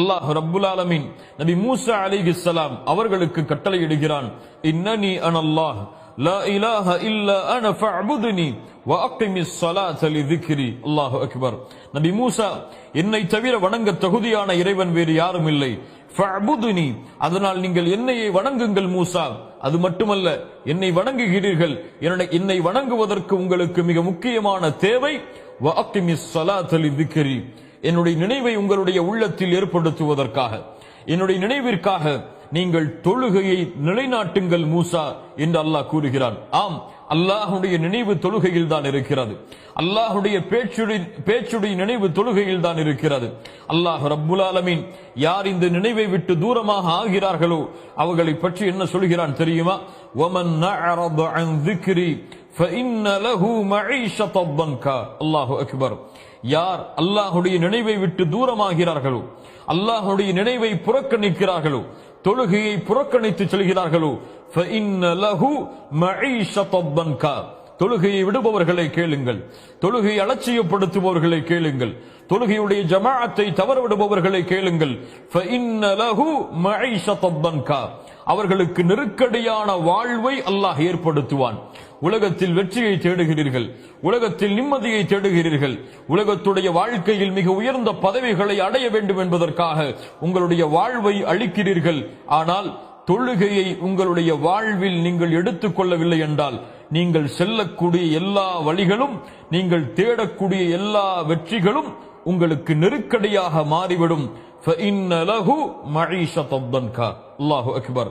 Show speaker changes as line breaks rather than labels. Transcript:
அல்லாஹ் ரப்புல் ஆலமீன் நபி மூசா அலைஹிஸ்ஸலாம் அவர்களுக்கு கட்டளையிடுகிறான். இன்னனி அனல்லாஹ் லா இலாஹ இல்லா அன ஃபஅபுதுனி வ அக்கிமிஸ் ஸலாத லிذிக்ரி அல்லாஹு அக்பர். நபி மூசா என்னை தவிர வணங்க தகுதியான இறைவன் வேறு யாரும் இல்லை. ஃபஅபுதுனி அதனால் நீங்கள் என்னையே வணங்குங்கள் மூசா. அது மட்டுமல்ல என்னை வணங்குகிறீர்கள். என்னை- என்னை வணங்குவதற்கு உங்களுக்கு மிக முக்கியமான தேவை வ அக்கிமிஸ் ஸலாத லிذிக்ரி என்னுடைய நினைவை உங்களுடைய உள்ளத்தில் ஏற்படுத்துவதற்காக என்னுடைய நினைவிற்காக நீங்கள் தொழுகையை நிலைநாட்டுங்கள் மூசா என்று அல்லாஹ் கூறுகிறான். ஆம் அல்லாஹுடைய நினைவு தொழுகையில் தான் இருக்கிறது. அல்லாஹுடைய பேச்சுடைய பேச்சுடைய நினைவு தொழுகையில் தான் இருக்கிறது. அல்லாஹ் ரபுல் ஆலமீன் யார் இந்த நினைவை விட்டு தூரமாக ஆகிறார்களோ அவர்களை பற்றி என்ன சொல்கிறான் தெரியுமா? ஒமன் அல்லாஹு அக்பர் யார் அல்லாஹுடைய நினைவை விட்டு தூரமாகிறார்களோ அல்லாஹுடைய நினைவை புறக்கணிக்கிறார்களோ தொழுகையை புறக்கணித்து செல்கிறார்களோ தொழுகையை விடுபவர்களை கேளுங்கள் தொழுகையை அலட்சியப்படுத்துபவர்களை கேளுங்கள் தொழுகையுடைய ஜமாஅத்தை தவறவிடுபவர்களை கேளுங்கள் அவர்களுக்கு நெருக்கடியான வாழ்வை அல்லாஹ் ஏற்படுத்துவான் உலகத்தில் வெற்றியை தேடுகிறீர்கள். உலகத்தில் நிம்மதியை தேடுகிறீர்கள். உலகத்துடைய வாழ்க்கையில் மிக உயர்ந்த பதவிகளை அடைய வேண்டும் என்பதற்காக உங்களுடைய வாழ்வை அளிக்கிறீர்கள். ஆனால் தொழுகையை உங்களுடைய வாழ்வில் நீங்கள் எடுத்துக்கொள்ளவில்லை என்றால் நீங்கள் செல்லக்கூடிய எல்லா வழிகளும் நீங்கள் தேடக்கூடிய எல்லா வெற்றிகளும் உங்களுக்கு நெருக்கடியாக மாறிவிடும். அல்லாஹு அக்பர்.